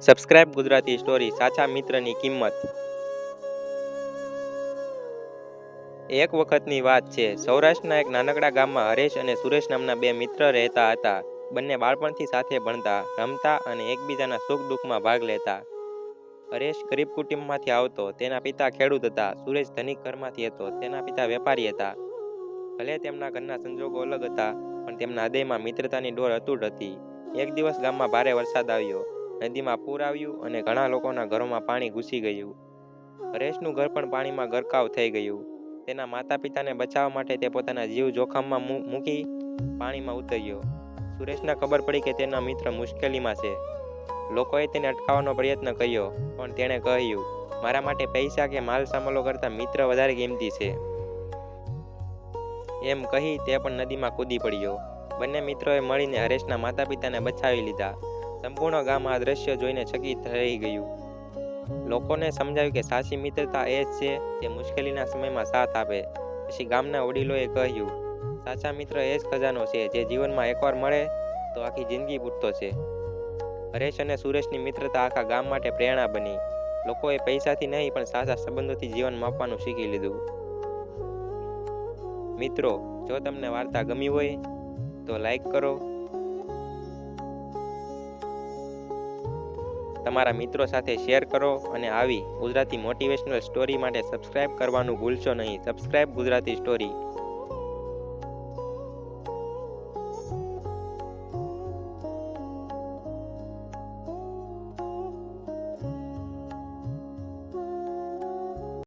Subscribe Gujarati story સાચા મિત્રની કિંમત. એક વખતની વાત છે, સૌરાષ્ટ્રના એક નાનકડા ગામમાં હરેશ અને સુરેશ નામના બે મિત્ર રહેતા હતા. બંને બાળપણથી સાથે ભણતા, રમતા અને એકબીજાના સુખ દુઃખમાં ભાગ લેતા. હરેશ ગરીબ કુટુંબમાંથી આવતો, તેના પિતા ખેડૂત હતા, સુરેશ ધનિક ઘરમાંથી હતો, તેના પિતા વેપારી હતા. ભલે તેમના ઘરના સંજોગો અલગ હતા, પણ તેમના હૃદયમાં મિત્રતાની ડોર અતૂટ હતી. એક દિવસ ગામમાં ભારે વરસાદ આવ્યો. નદીમાં પૂર આવ્યું અને ઘણા લોકોના ઘરોમાં પાણી ઘૂસી ગયું. હરેશનું ઘર પણ પાણીમાં ગરકાવ થઈ ગયું. તેના માતા પિતાને બચાવવા માટે તે પોતાના જીવ જોખમમાં મૂકી પાણીમાં ઉતર્યો. સુરેશને ખબર પડી કે તેના મિત્ર મુશ્કેલીમાં છે. લોકોએ તેને અટકાવવાનો પ્રયત્ન કર્યો, પણ તેણે કહ્યું, મારા માટે પૈસા કે માલ સામાલો કરતાં મિત્ર વધારે કિંમતી છે. એમ કહી તે પણ નદીમાં કૂદી પડ્યો. બંને મિત્રોએ મળીને હરેશના માતા પિતાને બચાવી લીધા. સંપૂર્ણ ગામ આ દ્રશ્ય જોઈને ચકિત રહી ગયું. લોકોને સમજાવ્યું કે સાચી મિત્રતા એ જ છે જે મુશ્કેલીના સમયમાં સાથ આપે. પછી ગામના વડીલોએ કહ્યું, સાચા મિત્ર એ જ ખજાનો છે જે જીવનમાં એકવાર મળે તો આખી જિંદગી પૂરતો છે. હરેશ અને સુરેશની મિત્રતા આખા ગામ માટે પ્રેરણા બની. લોકોએ પૈસાથી નહીં, પણ સાચા સંબંધોથી જીવન માપવાનું શીખી લીધું. મિત્રો, જો તમને વાર્તા ગમી હોય, તો લાઈક કરો તમારા મિત્રો સાથે શેર કરો અને આવી ગુજરાતી મોટિવેશનલ સ્ટોરી માટે સબસ્ક્રાઇબ કરવાનું ભૂલશો નહીં. Subscribe Gujarati story